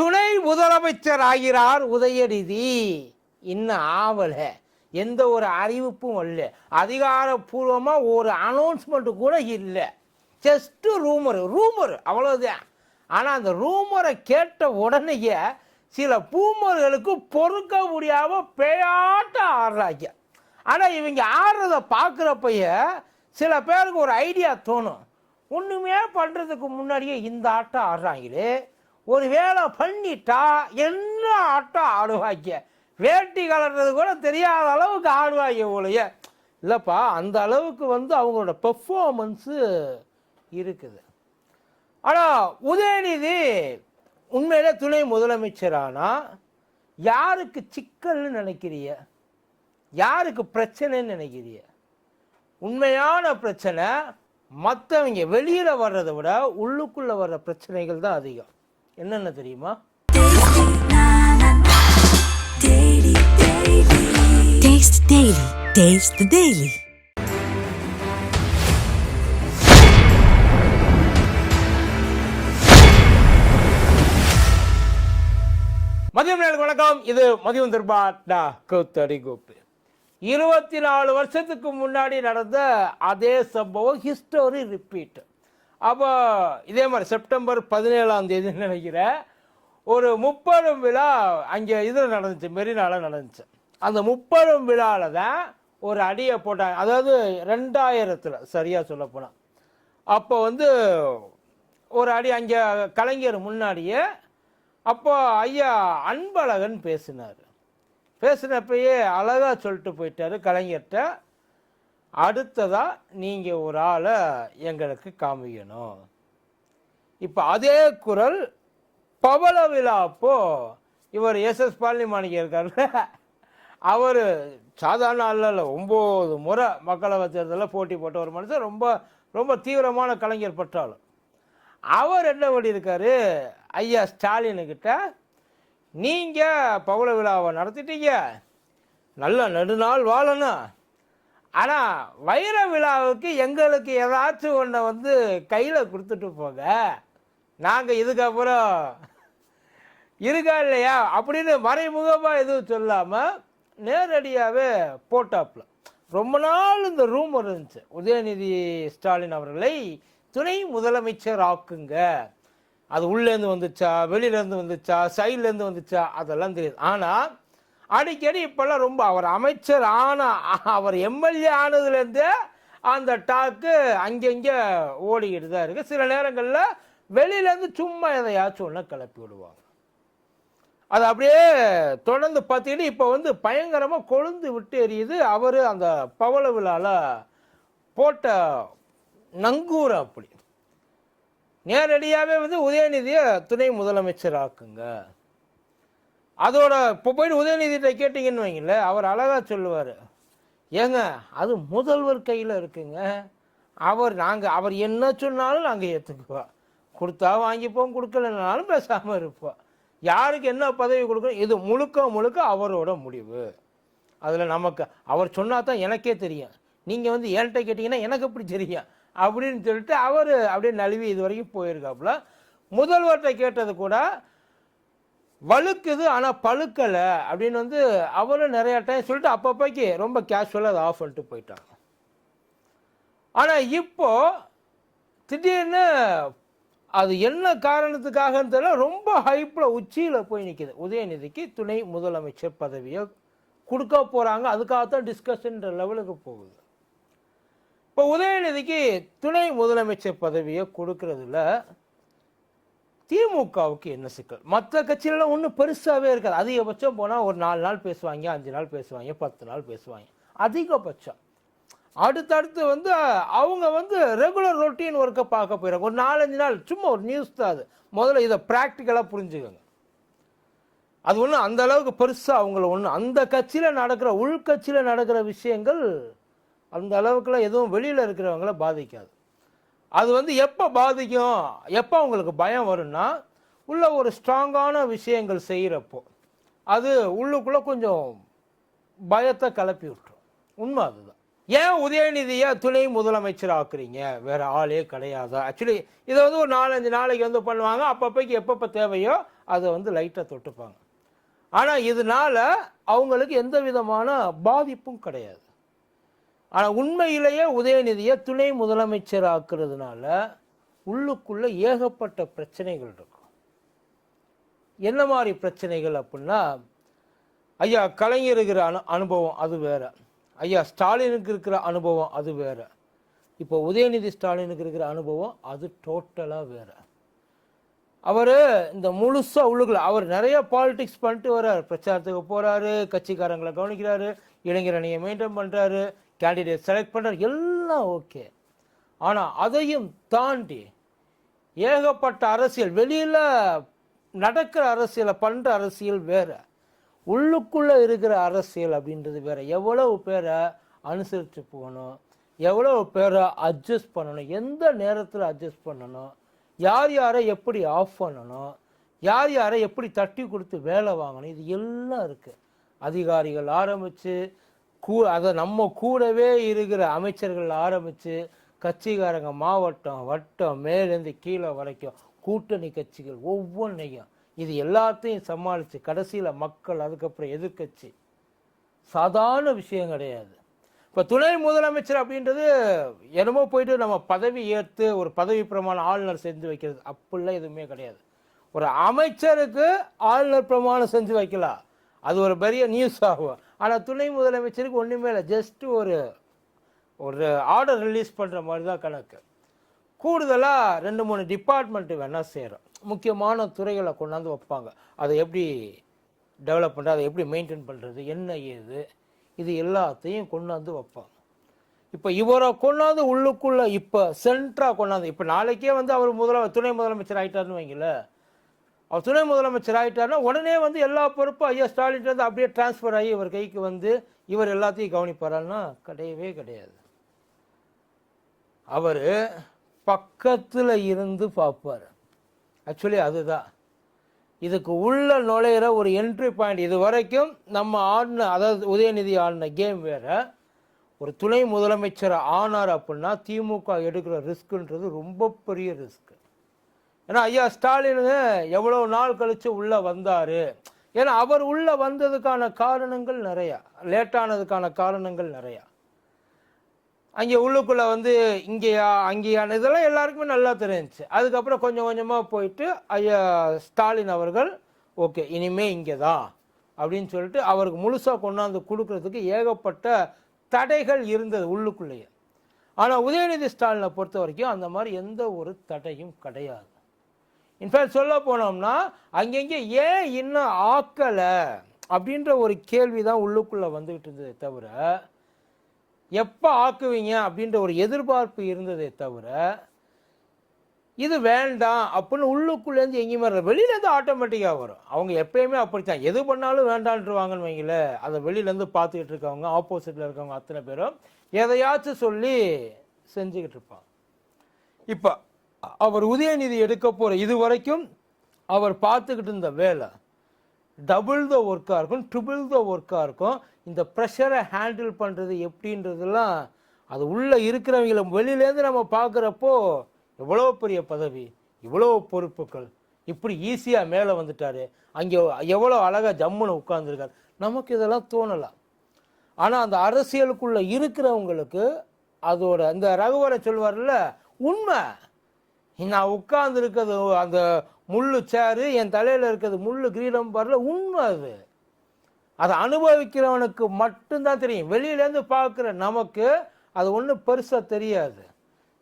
துணை முதலமைச்சர் ஆகிறார் உதயநிதி. இன்னும் ஆவல. எந்த ஒரு அறிவிப்பும் இல்லை. அதிகாரப்பூர்வமாக ஒரு அனௌன்ஸ்மெண்ட் கூட இல்லை. ஜஸ்ட்டு ரூமர் ரூமர் அவ்வளோதான் ஆனால் அந்த ரூமரை கேட்ட உடனேயே சில பூமர்களுக்கு பொறுக்க முடியாமல் பேயாட்ட ஆடுறாங்க. ஆனால் இவங்க ஆடுறத பார்க்குறப்பையே சில பேருக்கு ஒரு ஐடியா தோணும். ஒன்றுமே பண்ணுறதுக்கு முன்னாடியே இந்த ஆட்டம் ஆடுறாங்களே. ஒரு வேலை பண்ணிட்டா என்ன ஆட்டம் ஆடுவாங்க? வேட்டி கலர்றது கூட தெரியாத அளவுக்கு ஆடுவாங்க ஒழிய இல்லைப்பா அந்த அளவுக்கு வந்து அவங்களோட பெர்ஃபார்மன்ஸு இருக்குது. ஆனால் உதயநிதி உண்மையில் துணை முதலமைச்சரானா? யாருக்கு சிக்கல்னு நினைக்கிறிய? யாருக்கு பிரச்சனைன்னு நினைக்கிறிய? உண்மையான பிரச்சனை மற்றவங்க வெளியில் வர்றதை விட உள்ளுக்குள்ளே வர்ற பிரச்சனைகள் தான் அதிகம். என்னென்ன தெரியுமா Taste Daily. Taste the Daily. மதியம் நேரம் வணக்கம் இது மதியம் திருபாட்டா கூத்தடி கோப்பு இருபத்தி நாலு வருஷத்துக்கு முன்னாடி நடந்த அதே சம்பவம் ஹிஸ்டரி ரிப்பீட் அப்போ இதே மாதிரி செப்டம்பர் பதினேழாம் தேதி நினைக்கிறேன் ஒரு முப்பெரும் விழா அங்கே இதில் நடந்துச்சு மெரினால நடந்துச்சு. அந்த முப்பெரும் விழாவில் தான் ஒரு அடியை போட்டாங்க அதாவது ரெண்டாயிரத்தில் சரியாக சொல்லப்போனால் அப்போ வந்து ஒரு அடி அங்கே கலைஞர் முன்னாடியே அப்போ ஐயா அன்பழகன் பேசினார். பேசினப்பயே அழகாக சொல்லிட்டு போயிட்டாரு கலைஞர்கிட்ட. அடுத்ததா நீங்கள் ஒரு ஆளை எங்களுக்கு காமிக்கணும். இப்போ அதே குரல் பவள விழா அப்போ இவர் எஸ்எஸ் பழனிமாணிக்க இருக்கார்ல அவர் சாதாரண அல்ல ஒம்பது முறை மக்களவை தேர்தலில் போட்டி போட்ட ஒரு மனுஷன் ரொம்ப ரொம்ப தீவிரமான கலைஞர் பற்றாலும் அவர் என்ன பண்ணியிருக்காரு? ஐயா ஸ்டாலினுக்கிட்ட நீங்கள் பவள விழாவை நடத்திட்டீங்க. நல்ல நெடுநாள் வாழணும். ஆனால் வைர விழாவுக்கு எங்களுக்கு ஏதாச்சும் ஒன்றை வந்து கையில் கொடுத்துட்டு போங்க. நாங்கள் இதுக்கப்புறம் இருக்கா இல்லையா அப்படின்னு மறைமுகமாக எதுவும் சொல்லாமல் நேரடியாகவே போட்டாப்புல ரொம்ப நாள் இந்த ரூம் இருந்துச்சு. உதயநிதி ஸ்டாலின் அவர்களை துணை முதலமைச்சர் ஆக்குங்க. அது உள்ளேருந்து வந்துச்சா வெளியிலேருந்து வந்துச்சா சைட்லேருந்து வந்துச்சா அதெல்லாம் தெரியுது. ஆனால் அடிக்கடி இப்போல்லாம் ரொம்ப அவர் அமைச்சர் ஆன அவர் எம்எல்ஏ ஆனதுலேருந்தே அந்த டாக்கு அங்கங்கே ஓடிக்கிட்டு தான் இருக்குது சில நேரங்களில் வெளியிலேருந்து சும்மா எதையாச்சும் ஒன்று கிளப்பி விடுவாங்க. அது அப்படியே தொடர்ந்து பார்த்தீங்கன்னா இப்போ வந்து பயங்கரமாக கொழுந்து விட்டு எரியுது. அவர் அந்த பவள விழாவில் போட்ட நங்கூர் அப்படி. நேரடியாகவே வந்து உதயநிதியை துணை முதலமைச்சர் ஆக்குங்க. அதோட இப்போ போயிட்டு உதயநிதியிட்ட கேட்டிங்கன்னு வைங்கள அவர் அழகாக சொல்லுவார். ஏங்க அது முதல்வர் கையில் இருக்குங்க. அவர் நாங்கள் அவர் என்ன சொன்னாலும் நாங்கள் ஏற்றுக்குவோம் கொடுத்தா வாங்கிப்போம் கொடுக்கலனாலும் பேசாமல் இருப்போம். யாருக்கு என்ன பதவி கொடுக்கணும் இது முழுக்க முழுக்க அவரோட முடிவு. அதில் நமக்கு அவர் சொன்னா தான் எனக்கே தெரியும். நீங்கள் வந்து என்கிட்ட கேட்டிங்கன்னா எனக்கு எப்படி தெரியும்? அப்படின்னு சொல்லிட்டு அவர் அப்படியே நழுவி இது வரைக்கும் போயிருக்காப்புல. முதல்வர்கிட்ட கேட்டது கூட வழுக்குது ஆனால் பழுக்கலை அப்படின்னு வந்து அவரும் நிறைய டைம் சொல்லிட்டு அப்பப்போக்கி ரொம்ப கேஷுவலாக அதை ஆஃப் பண்ணிட்டு போயிட்டாங்க. ஆனால் இப்போ திடீர்னு அது என்ன காரணத்துக்காகன்னு தெரியல ரொம்ப ஹைப்பில் உச்சியில் போய் நிற்கிது உதயநிதிக்கு துணை முதலமைச்சர் பதவியை கொடுக்க போகிறாங்க அதுக்காகத்தான் டிஸ்கஷன்ற லெவலுக்கு போகுது. இப்போ உதயநிதிக்கு துணை முதலமைச்சர் பதவியை கொடுக்கறதுல திமுகவுக்கு என்ன சிக்கல்? மற்ற கட்சியிலலாம் ஒன்றும் பெருசாகவே இருக்காது. அதிகபட்சம் போனால் ஒரு நாலு நாள் பேசுவாங்க அஞ்சு நாள் பேசுவாங்க பத்து நாள் பேசுவாங்க. அதிகபட்சம். அடுத்தடுத்து வந்து அவங்க வந்து ரெகுலர் ரொட்டீன் ஒர்க்கை பார்க்க போயிடுறாங்க. ஒரு நாலஞ்சு நாள் சும்மா ஒரு நியூஸ் தான் அது. முதல்ல இதை ப்ராக்டிக்கலாக புரிஞ்சுக்கோங்க. அது ஒன்றும் அந்த அளவுக்கு பெருசாக அவங்கள ஒன்று அந்த கட்சியில் நடக்கிற உள்கட்சியில் நடக்கிற விஷயங்கள் அந்த அளவுக்குலாம் எதுவும் வெளியில் இருக்கிறவங்கள பாதிக்காது. அது வந்து எப்போ பாதிக்கும் எப்போ அவங்களுக்கு பயம் வரும்னா உள்ள ஒரு ஸ்ட்ராங்கான விஷயங்கள் செய்கிறப்போ அது உள்ளுக்குள்ளே கொஞ்சம் பயத்தை கிளப்பி விட்டுரும். உண்மை அதுதான். ஏன் உதயநிதியை துணை முதலமைச்சர் ஆக்குறீங்க? வேற ஆளே கிடையாதா. ஆக்சுவலி இதை வந்து ஒரு நாலஞ்சு நாளைக்கு வந்து பண்ணுவாங்க. அப்பப்போக்கு எப்பப்போ தேவையோ அதை வந்து லைட்டாக தொட்டுப்பாங்க. ஆனால் இதனால அவங்களுக்கு எந்த விதமான பாதிப்பும் கிடையாது. ஆனால் உண்மையிலேயே உதயநிதியை துணை முதலமைச்சர் ஆக்குறதுனால உள்ளுக்குள்ளே ஏகப்பட்ட பிரச்சனைகள் இருக்கும். என்ன மாதிரி பிரச்சனைகள் அப்படின்னா ஐயா கலைஞருக்கிற அனு அனுபவம் அது வேற. ஐயா ஸ்டாலினுக்கு இருக்கிற அனுபவம் அது வேற. இப்போ உதயநிதி ஸ்டாலினுக்கு இருக்கிற அனுபவம் அது டோட்டலாக வேற. அவர் இந்த முழுசாக உள்ளுக்குள்ள அவர் நிறைய பாலிடிக்ஸ் பண்ணிட்டு வர்றார். பிரச்சாரத்துக்கு போகிறாரு கட்சிக்காரங்களை கவனிக்கிறாரு இளைஞரணியை மெயின்டைன் பண்ணுறாரு கேண்டிடேட் செலக்ட் பண்றாரு எல்லாம் ஓகே ஆனால் அதையும் தாண்டி ஏகப்பட்ட அரசியல் வெளியில் நடக்கிற அரசியலை பண்ணுற அரசியல் வேறு. உள்ளுக்குள்ளே இருக்கிற அரசியல் அப்படின்றது வேற. எவ்வளவு பேரை அனுசரித்து போகணும் எவ்வளவு பேரை அட்ஜஸ்ட் பண்ணணும் எந்த நேரத்தில் அட்ஜஸ்ட் பண்ணணும் யார் யாரை எப்படி ஆஃப் பண்ணணும் யார் யாரை எப்படி தட்டி கொடுத்து வேலை வாங்கணும் இது எல்லாம் இருக்குது அதிகாரிகள் ஆரம்பித்து கூ அதை நம்ம கூடவே இருக்கிற அமைச்சர்கள் ஆரம்பித்து கட்சிக்காரங்க மாவட்டம் வட்டம் மேலேருந்து கீழே வரைக்கும் கூட்டணி கட்சிகள் ஒவ்வொன்றையும் இது எல்லாத்தையும் சமாளித்து கடைசியில் மக்கள் அதுக்கப்புறம் எதிர்க்கட்சி. சாதாரண விஷயம் கிடையாது. இப்போ துணை முதலமைச்சர் அப்படின்றது என்னமோ போயிட்டு நம்ம பதவி ஏற்று ஒரு பதவி பிரமாணம் ஆளுநர் செஞ்சு வைக்கிறது. அப்படிலாம் எதுவுமே கிடையாது. ஒரு அமைச்சருக்கு ஆளுநர் பிரமாணம் செஞ்சு வைக்கலாம். அது ஒரு பெரிய நியூஸ் ஆகும். ஆனால் துணை முதலமைச்சருக்கு ஒன்றுமே இல்லை. ஜஸ்ட்டு ஒரு ஒரு ஆர்டர் ரிலீஸ் பண்ணுற மாதிரி தான் கணக்கு. கூடுதலாக ரெண்டு மூணு டிபார்ட்மெண்ட்டு வேணால் சேரும். முக்கியமான துறைகளை கொண்டாந்து வைப்பாங்க. அதை எப்படி டெவலப் பண்ணுறது அதை எப்படி மெயின்டைன் பண்ணுறது என்ன ஏது இது எல்லாத்தையும் கொண்டாந்து வைப்பாங்க. இப்போ இவரை கொண்டாந்து உள்ளுக்குள்ளே இப்போ சென்ட்ராக கொண்டாந்து இப்போ நாளைக்கே வந்து அவர் முதல துணை முதலமைச்சர் ஆயிட்டாருன்னு வைங்களேன். அவர் துணை முதலமைச்சர் ஆகிட்டார்னா உடனே வந்து எல்லா பொறுப்பும் ஐயா ஸ்டாலின் வந்து அப்படியே டிரான்ஸ்ஃபர் ஆகி இவர் கைக்கு வந்து இவர் எல்லாத்தையும் கவனிப்பாரான்னா கிடையவே கிடையாது. அவர் பக்கத்தில் இருந்து பார்ப்பார். ஆக்சுவலி அதுதான். இதுக்கு உள்ள நுழையிற ஒரு என்ட்ரி பாயிண்ட் இது வரைக்கும் நம்ம ஆடின அதாவது உதயநிதி ஆடின கேம் வேறு. ஒரு துணை முதலமைச்சர் ஆனார் அப்படின்னா திமுக எடுக்கிற ரிஸ்க்குன்றது ரொம்ப பெரிய ரிஸ்க் ஏன்னா ஐயா ஸ்டாலின் எவ்வளோ நாள் கழித்து உள்ளே வந்தார். ஏன்னா அவர் உள்ளே வந்ததுக்கான காரணங்கள் நிறையா. லேட்டானதுக்கான காரணங்கள் நிறையா. அங்கே உள்ளுக்குள்ளே வந்து இங்கேயா அங்கேயான இதெல்லாம் எல்லாருக்குமே நல்லா தெரிஞ்சிச்சு. அதுக்கப்புறம் கொஞ்சம் கொஞ்சமாக போயிட்டு ஐயா ஸ்டாலின் அவர்கள் ஓகே இனிமே இங்கே தான் அப்படின்னு சொல்லிட்டு அவருக்கு முழுசாக கொண்டாந்து கொடுக்கறதுக்கு ஏகப்பட்ட தடைகள் இருந்தது உள்ளுக்குள்ளேயே. ஆனால் உதயநிதி ஸ்டாலினை பொறுத்த வரைக்கும் அந்த மாதிரி எந்த ஒரு தடையும் கிடையாது. இன்ஃபேக்ட் சொல்ல போனோம்னா அங்கங்கே ஏன் இன்னும் ஆக்கலை அப்படின்ற ஒரு கேள்வி தான் உள்ளுக்குள்ளே வந்துக்கிட்டு இருந்ததே தவிர எப்போ ஆக்குவீங்க அப்படின்ற ஒரு எதிர்பார்ப்பு இருந்ததே தவிர இது வேண்டாம் அப்படின்னு உள்ளுக்குள்ளேருந்து எங்கேயுமே வர வெளியிலேருந்து ஆட்டோமேட்டிக்காக வரும். அவங்க எப்பயுமே அப்படித்தான். எது பண்ணாலும் வேண்டான்ட்டுருவாங்கன்னு வைங்களேன் அதை வெளியிலேருந்து பார்த்துக்கிட்டு இருக்கவங்க ஆப்போசிட்டில் இருக்கவங்க அத்தனை பேரும் எதையாச்சும் சொல்லி செஞ்சுக்கிட்டு இருப்பாங்க. இப்போ அவர் உதயநிதி எடுக்க போகிற இது வரைக்கும் அவர் பார்த்துக்கிட்டு இருந்த வேலை டபுள் த ஒர்க்காக இருக்கும் ட்ரிபிள் த ஒர்க்காக இருக்கும். இந்த ப்ரெஷரை ஹேண்டில் பண்ணுறது எப்படின்றதெல்லாம் அது உள்ளே இருக்கிறவங்கள வெளியிலேருந்து நம்ம பார்க்குறப்போ எவ்வளோ பெரிய பதவி இவ்வளோ பொறுப்புகள் இப்படி ஈஸியாக மேலே வந்துட்டார். அங்கே எவ்வளோ அழகாக ஜம்முன்னு உட்கார்ந்துருக்காரு. நமக்கு இதெல்லாம் தோணலாம் ஆனால் அந்த அரசியலுக்குள்ளே இருக்கிறவங்களுக்கு அதோட அந்த ரகுவரை சொல்வார்ல உண்மை. நான் உட்கார்ந்து இருக்கிறது அந்த முள்ளு சேரு என் தலையில் இருக்கிறது முள்ளு கிரீடம் பாருல உண்மை அது. அதை அனுபவிக்கிறவனுக்கு மட்டும்தான் தெரியும். வெளியிலேருந்து பார்க்குற நமக்கு அது ஒன்றும் பெருசாக தெரியாது.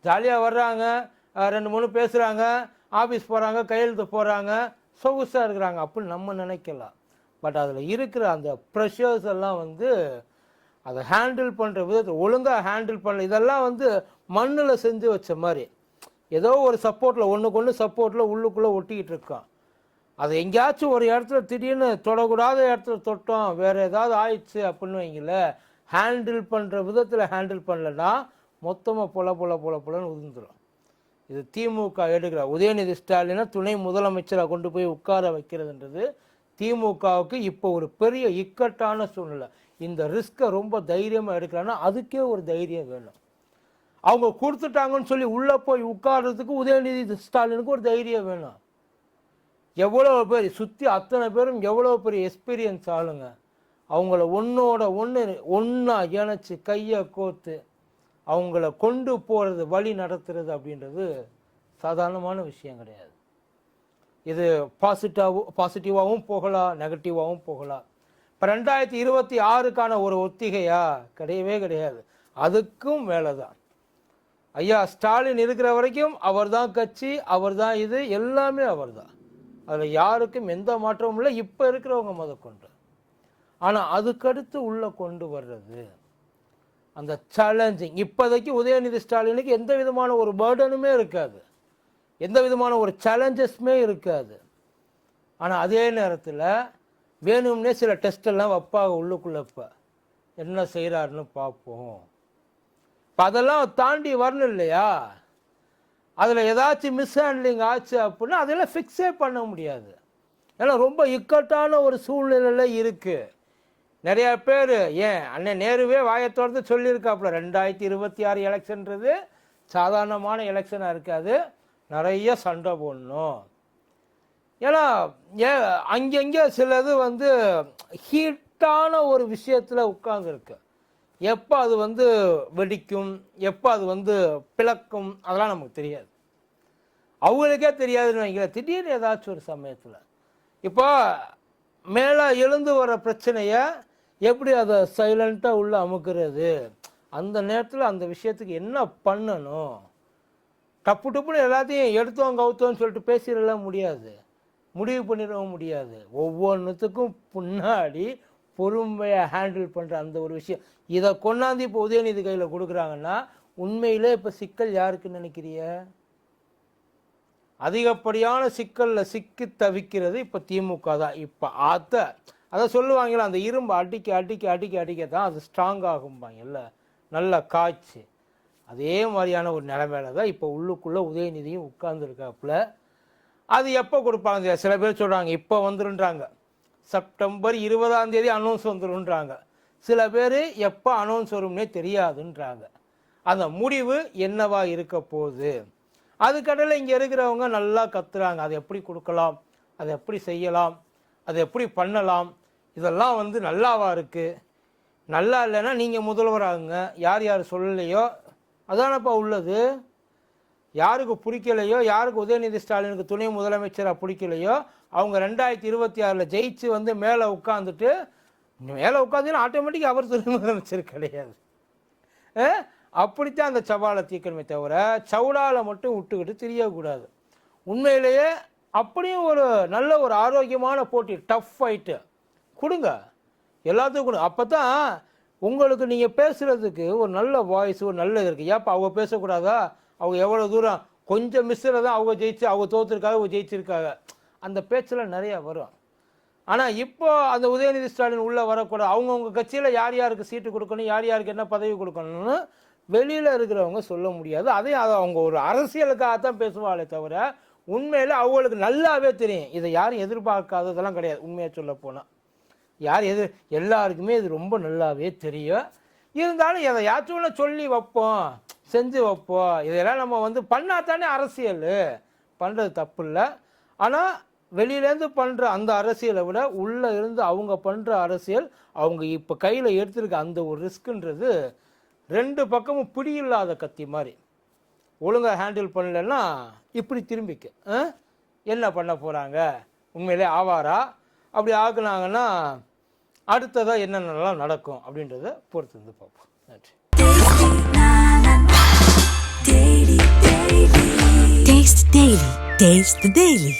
ஜாலியாக வர்றாங்க ரெண்டு மூணு பேசுகிறாங்க ஆஃபீஸ் போகிறாங்க கையெழுத்து போகிறாங்க சொகுசாக இருக்கிறாங்க. அப்படின்னு நம்ம நினைக்கலாம். பட் அதில் இருக்கிற அந்த ப்ரெஷர்ஸ் எல்லாம் வந்து அதை ஹேண்டில் பண்ணுற விதத்தை ஒழுங்காக ஹேண்டில் பண்ணல. இதெல்லாம் வந்து மண்ணில் செஞ்சு வச்ச மாதிரி. ஏதோ ஒரு சப்போர்ட்டில் ஒன்றுக்கு ஒன்று சப்போர்ட்டில் உள்ளுக்குள்ளே ஒட்டிக்கிட்டு இருக்கான் அது எங்கேயாச்சும் ஒரு இடத்துல திடீர்னு தொடக்கூடாத இடத்துல தொட்டோம் வேறு ஏதாவது ஆயிடுச்சு அப்படின்னு வைங்கள ஹேண்டில் பண்ணுற விதத்தில் ஹேண்டில் பண்ணலன்னா மொத்தமாக பொல பொல பொல புலன்னு உதிர்ந்துடும் இது திமுக எடுக்கிற உதயநிதி ஸ்டாலினை துணை முதலமைச்சராக கொண்டு போய் உட்கார வைக்கிறதுன்றது திமுகவுக்கு இப்போ ஒரு பெரிய இக்கட்டான சூழ்நிலை. இந்த ரிஸ்க்கை ரொம்ப தைரியமாக எடுக்கிறான்னா அதுக்கே ஒரு தைரியம் வேணும். அவங்க கொடுத்துட்டாங்கன்னு சொல்லி உள்ளே போய் உட்கார்றதுக்கு உதயநிதி ஸ்டாலினுக்கு ஒரு தைரியம் வேணும். எவ்வளோ பேர் சுற்றி அத்தனை பேரும் எவ்வளோ பெரிய எக்ஸ்பீரியன்ஸ் ஆளுங்க. அவங்கள ஒன்றோட ஒன்று ஒன்றா இணைச்சி கையை கோத்து அவங்கள கொண்டு போகிறது வழி நடத்துறது அப்படின்றது சாதாரணமான விஷயம் கிடையாது. இது பாசிட்டிவாகவும் பாசிட்டிவாகவும் போகலாம் நெகட்டிவாகவும் போகலாம் இப்போ ரெண்டாயிரத்தி இருபத்தி ஆறுக்கான ஒரு ஒத்திகையா? கிடையவே கிடையாது. அதுக்கும் வேலை தான் ஐயா ஸ்டாலின் இருக்கிற வரைக்கும் அவர் தான் கட்சி அவர் தான் இது எல்லாமே அவர் தான் அதில் யாருக்கும் எந்த மாற்றமும் இல்லை. இப்போ இருக்கிறவங்க முதற்கொண்டு ஆனால் அதுக்கடுத்து உள்ளே கொண்டு வர்றது அந்த சேலஞ்சிங் இப்போதைக்கு உதயநிதி ஸ்டாலினுக்கு எந்த விதமான ஒரு பேர்டனுமே இருக்காது. எந்த விதமான ஒரு சேலஞ்சஸ்மே இருக்காது. ஆனால் அதே நேரத்தில் வேணும்னே சில டெஸ்ட் எல்லாம் வைப்பாங்க உள்ளுக்குள்ள இப்போ. என்ன செய்கிறாருன்னு பார்ப்போம். இப்போ அதெல்லாம் தாண்டி வரணும் இல்லையா? அதில் ஏதாச்சும் மிஸ் ஹேண்ட்லிங் ஆச்சு அப்படின்னா அதெல்லாம் ஃபிக்ஸே பண்ண முடியாது. ஏன்னா ரொம்ப இக்கட்டான ஒரு சூழ்நிலையில் இருக்குது நிறையா பேர் ஏன்? அண்ணன் நேருவே வாயத்தோடு சொல்லியிருக்காப்புல ரெண்டாயிரத்தி இருபத்தி ஆறு எலெக்ஷன்றது சாதாரணமான எலெக்ஷனாக இருக்காது நிறைய சண்டை போடணும். ஏன்னா ஏ அங்கங்கே சிலது வந்து ஹீட்டான ஒரு விஷயத்தில் உட்காந்துருக்கு எப்போ அது வந்து வெடிக்கும் எப்போ அது வந்து பிளக்கும் அதெல்லாம் நமக்கு தெரியாது. அவங்களுக்கே தெரியாதுன்னு வைங்களேன் திடீர்னு ஏதாச்சும் ஒரு சமயத்தில். இப்போ மேலே எழுந்து வர பிரச்சனையை எப்படி அதை சைலண்ட்டாக உள்ளே அமுக்கிறது? அந்த நேரத்தில் அந்த விஷயத்துக்கு என்ன பண்ணணும்? டப்பு டப்புன்னு எல்லாத்தையும் எடுத்தோம் கவுத்தோம்னு சொல்லிட்டு பேசிடலாம் முடியாது. முடிவு பண்ணிடவும் முடியாது. ஒவ்வொன்றுத்துக்கும் பின்னாடி பொறுமையாக ஹேண்டில் பண்ணுற அந்த ஒரு விஷயம். இதை கொண்டாந்து இப்போ உதயநிதி கையில் கொடுக்குறாங்கன்னா உண்மையிலே இப்போ சிக்கல் யாருக்குன்னு நினைக்கிறிய அதிகப்படியான சிக்கலில் சிக்கி தவிக்கிறது இப்போ திமுக தான். இப்போ ஆத்த அதை சொல்லுவாங்களே அந்த இரும்பு அடிக்க அடிக்க அடிக்க அடிக்க தான் அது ஸ்ட்ராங் ஆகும்பாங்கல்ல நல்ல காய்ச்சி. அதே மாதிரியான ஒரு நிலைமையில தான் இப்போ உள்ளுக்குள்ளே உதயநிதியும் உட்கார்ந்துருக்காப்புல. அது எப்போ கொடுப்பாங்க? சில பேர் சொல்கிறாங்க இப்போ வந்துருன்றாங்க. செப்டம்பர் இருபதாம் தேதி அனௌன்ஸ் வந்துருன்றாங்க சில பேர் எப்போ அனௌன்ஸ் வரும்னே தெரியாதுன்றாங்க. அந்த முடிவு என்னவா இருக்க போகுது? அதுக்கடையில் இங்கே இருக்கிறவங்க நல்லா கத்துறாங்க. அதை எப்படி கொடுக்கலாம்? அதை எப்படி செய்யலாம்? அதை எப்படி பண்ணலாம்? இதெல்லாம் வந்து நல்லாவா இருக்குது நல்லா இல்லைன்னா நீங்கள் முதல்வராகுங்க. யார் யார் சொல்லலையோ அதானப்பா உள்ளது. யாருக்கு பிடிக்கலையோ யாருக்கு உதயநிதி ஸ்டாலினுக்கு துணை முதலமைச்சராக பிடிக்கலையோ அவங்க ரெண்டாயிரத்தி இருபத்தி ஆறில் ஜெயிச்சு வந்து மேலே உட்காந்துட்டு மேலே உட்காந்துன்னா ஆட்டோமேட்டிக்காக அவர் துணை முதலமைச்சர் கிடையாது. அப்படித்தான் அந்த சவாலை தீர்க்கணுமே தவிர சவுடாவில் மட்டும் விட்டுக்கிட்டு தெரியக்கூடாது. உண்மையிலேயே அப்படியும் ஒரு நல்ல ஒரு ஆரோக்கியமான போட்டி டஃப் ஃபைட்டு கொடுங்க. எல்லாத்துக்கும் கொடுங்க. அப்போ தான் உங்களுக்கு நீங்கள் பேசுகிறதுக்கு ஒரு நல்ல வாய்ஸ் ஒரு நல்ல இருக்குது ஏப்பா அவங்க பேசக்கூடாதா? அவங்க எவ்வளோ தூரம் கொஞ்சம் மிஸ்ஸில் தான் அவங்க ஜெயிச்சு அவங்க தோற்றுருக்காங்க அவங்க ஜெயிச்சிருக்காங்க. அந்த பேச்செல்லாம் நிறையா வரும். ஆனால் இப்போ அந்த உதயநிதி ஸ்டாலின் உள்ளே வரக்கூடாது அவங்கவுங்க கட்சியில் யார் யாருக்கு சீட்டு கொடுக்கணும் யார் யாருக்கு என்ன பதவி கொடுக்கணும்னு வெளியில் இருக்கிறவங்க சொல்ல முடியாது. அதையும் அதை அவங்க ஒரு அரசியலுக்காக தான் பேசுவாளே தவிர உண்மையில் அவங்களுக்கு நல்லாவே தெரியும். இதை யாரும் எதிர்பார்க்காததெல்லாம் கிடையாது உண்மையாக சொல்ல போனால் யார் எது எல்லாருக்குமே இது ரொம்ப நல்லாவே தெரியும். இருந்தாலும் எதையாச்சும் ஒன்று சொல்லி வைப்போம் செஞ்சு வைப்போம். இதெல்லாம் நம்ம வந்து பண்ணாதானே அரசியல். பண்ணுறது தப்பு இல்லை ஆனால் வெளியிலேருந்து பண்ணுற அந்த அரசியலை விட உள்ளே இருந்து அவங்க பண்ணுற அரசியல் அவங்க இப்போ கையில் எடுத்திருக்க அந்த ஒரு ரிஸ்க்குன்றது ரெண்டு பக்கமும் பிடி இல்லாத கத்தி மாதிரி ஒழுங்காக ஹேண்டில் பண்ணலன்னா இப்படி திரும்பிக்க. ஆ? என்ன பண்ண போகிறாங்க உண்மையிலே ஆவாரா? அப்படி ஆக்குனாங்கன்னா அடுத்ததாக என்னென்னலாம் நடக்கும் அப்படின்றத பொறுத்து வந்து பார்ப்போம் நன்றி Taste the Daily. Taste the Daily.